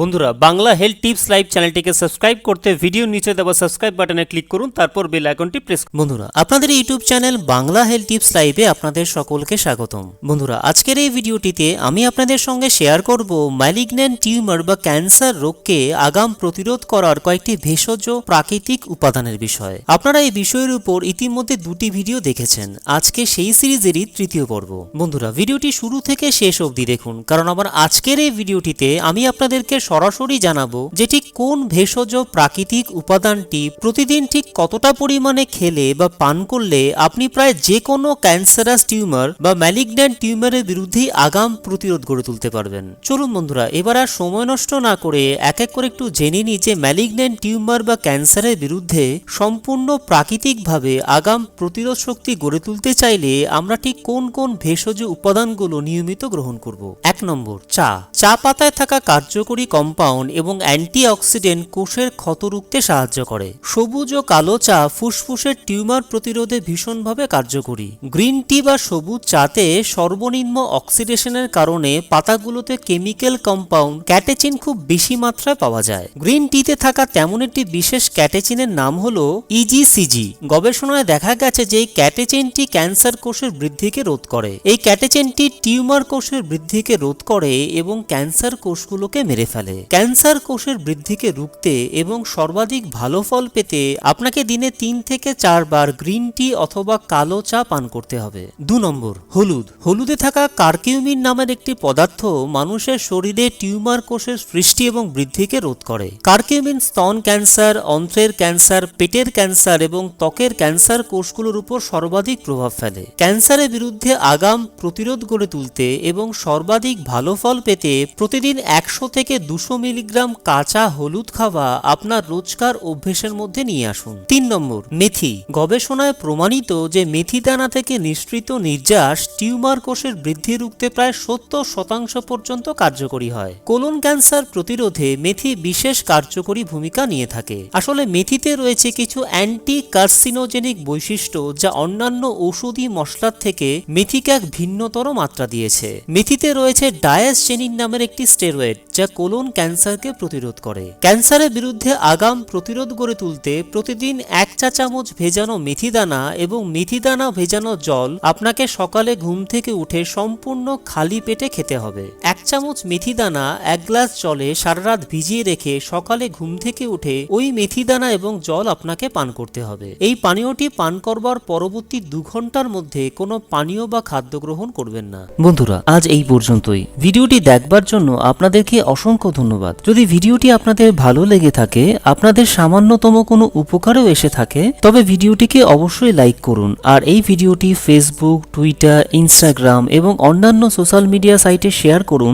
বন্ধুরা, Bangla health tips live চ্যানেলটিকে subscribe করতে ভিডিও নিচে দেওয়া সাবস্ক্রাইব বাটনে ক্লিক করুন, তারপর বেল আইকনটি প্রেস বন্ধুরা, আপনাদের YouTube channel Bangla health tips লাইভে আপনাদের সকলকে স্বাগতম। বন্ধুরা, আজকের এই ভিডিওটিতে আমি আপনাদের সঙ্গে শেয়ার করব ম্যালিগন্যান্ট টিউমার বা ক্যান্সার রোগকে আগাম প্রতিরোধ করার কয়েকটি ভেষজ প্রাকৃতিক উপাদানের বিষয়ে। আপনারা এই বিষয়ের উপর ইতিমধ্যে দুটি ভিডিও দেখেছেন। আজকে সেই সিরিজেরই তৃতীয় পর্ব। বন্ধুরা, ভিডিওটি শুরু থেকে শেষ অবধি দেখুন, কারণ আমার আজকের এই ভিডিওটিতে আমি আপনাদেরকে সরাসরি জানাব যে ঠিক কোন ভেষজ প্রাকৃতিক উপাদানটি প্রতিদিন ঠিক কতটা পরিমাণে খেলে বা পান করলে আপনি প্রায় যে কোনো ক্যান্সারাস টিউমার বা ম্যালিগন্যান্ট টিউমারের বিরুদ্ধেই আগাম প্রতিরোধ গড়ে তুলতে পারবেন। চলুন বন্ধুরা, এবার আর সময় নষ্ট না করে এক এক করে একটু জেনে নিই যে ম্যালিগন্যান্ট টিউমার বা ক্যান্সারের বিরুদ্ধে সম্পূর্ণ প্রাকৃতিকভাবে আগাম প্রতিরোধ শক্তি গড়ে তুলতে চাইলে আমরা ঠিক কোন কোন ভেষজ উপাদানগুলো নিয়মিত গ্রহণ করব। এক নম্বর, চা। চা পাতায় থাকা কার্যকরী কম্পাউন্ড এবং অ্যান্টিঅক্সিডেন্ট কোষের ক্ষত রুখতে সাহায্য করে। সবুজ ও কালো চা ফুসফুসের টিউমার প্রতিরোধে ভীষণভাবে কার্যকরী। গ্রিন টি বা সবুজ চাতে সর্বনিম্ন অক্সিডেশনের কারণে পাতাগুলোতে কেমিক্যাল কম্পাউন্ড ক্যাটেচিন খুব বেশি মাত্রায় পাওয়া যায়। গ্রিন টিতে থাকা তেমন একটি বিশেষ ক্যাটেচিনের নাম হলো ইজিসিজি গবেষণায় দেখা গেছে যে এই ক্যাটেচিনটি ক্যান্সার কোষের বৃদ্ধিকে রোধ করে। এই ক্যাটেচিনটি টিউমার কোষের বৃদ্ধিকে রোধ করে এবং ক্যান্সার কোষগুলোকে মেরে ফেলে। ক্যান্সার কোষের বৃদ্ধিকে রুখতে এবং সর্বাধিক ভালো ফল পেতে আপনাকে দিনে তিন থেকে চারবার গ্রিন টি অথবা কালো চা পান করতে হবে। দু নম্বর, হলুদ। হলুদে থাকা কার্কিউমিন নামের একটি পদার্থ মানুষের শরীরে টিউমার কোষের সৃষ্টি এবং বৃদ্ধিকে রোধ করে। কার্কিউমিন স্তন ক্যান্সার, অন্ত্রের ক্যান্সার, পেটের ক্যান্সার এবং ত্বকের ক্যান্সার কোষগুলোর উপর সর্বাধিক প্রভাব ফেলে। ক্যান্সারের বিরুদ্ধে আগাম প্রতিরোধ গড়ে তুলতে এবং সর্বাধিক ভালো ফল পেতে প্রতিদিন একশো থেকে দুশো মিলিগ্রাম কাঁচা হলুদ খাওয়া আপনার রোজকার অভ্যেসের মধ্যে নিয়ে আসুন। তিন নম্বর, মেথি। গবেষণায় প্রমাণিত যে মেথি দানা থেকে নিঃসৃত নির্যাস টিউমার কোষের বৃদ্ধি রুখতে প্রায় সত্তর শতাংশ পর্যন্ত কার্যকরী হয়। কোলন ক্যান্সার প্রতিরোধে মেথি বিশেষ কার্যকরী ভূমিকা নিয়ে থাকে। আসলে মেথিতে রয়েছে কিছু অ্যান্টি কার্সিনোজেনিক বৈশিষ্ট্য যা অন্যান্য ঔষধি মশলার থেকে মেথিকে এক ভিন্নতর মাত্রা দিয়েছে। মেথিতে রয়েছে ডায়াসজেনিন নামের একটি স্টেরয়েড যা কোলন ক্যান্সারকে প্রতিরোধ করে। ক্যান্সারের বিরুদ্ধে আগাম প্রতিরোধ গড়ে তুলতে প্রতিদিন এক চা চামচ ভেজানো মেথি দানা এবং মেথি দানা ভেজানো জল আপনাকে সকালে ঘুম থেকে উঠে সম্পূর্ণ খালি পেটে খেতে হবে। চামচ মেথি দানা এক গ্লাস জলে সারা রাত ভিজিয়ে রেখে সকালে ঘুম থেকে উঠে ওই মেথি দানা এবং জল আপনাকে পান করতে হবে। এই পানীয়টি পান করবার পরবর্তী দু ঘণ্টার মধ্যে কোনো পানীয় বা খাদ্য গ্রহণ করবেন না। বন্ধুরা, আজ এই পর্যন্তই। ভিডিওটি দেখবার জন্য আপনাদেরকে অসংখ্য ধন্যবাদ। যদি ভিডিওটি আপনাদের ভালো লেগে থাকে, আপনাদের সামান্যতম কোনো উপকারেও এসে থাকে, তবে ভিডিওটিকে অবশ্যই লাইক করুন। আর এই ভিডিওটি ফেসবুক টুইটার ইনস্টাগ্রাম এবং অন্যান্য সোশ্যাল মিডিয়া সাইটে শেয়ার করুন।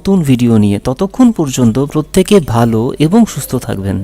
নতুন ভিডিও নিয়ে ততক্ষণ পর্যন্ত প্রত্যেকে ভালো এবং সুস্থ থাকবেন।